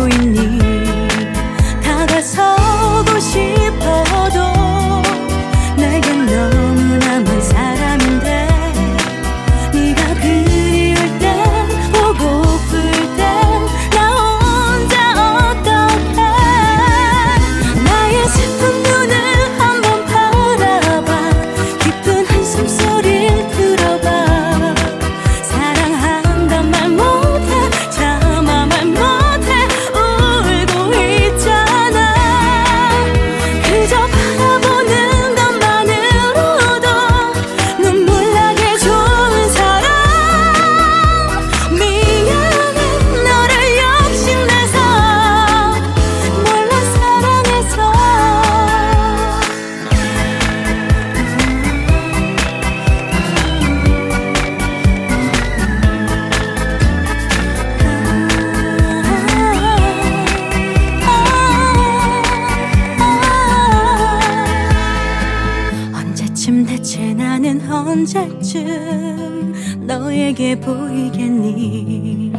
属于你。 언제쯤 너에게 보이겠니?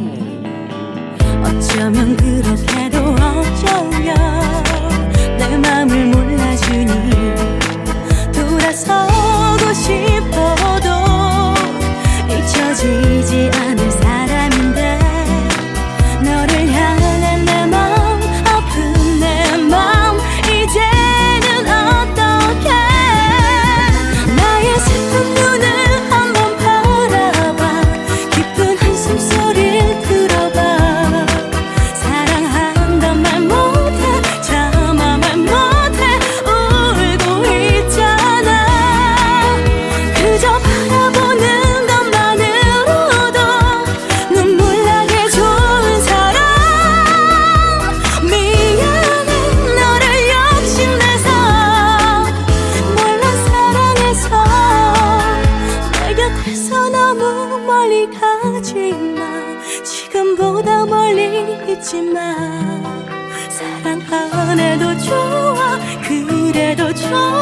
어쩌면 그렇게도 어쩌려 내 맘을 몰라주니? 돌아서 멀리 있지만 사랑 안 해도 좋아 그래도 좋아.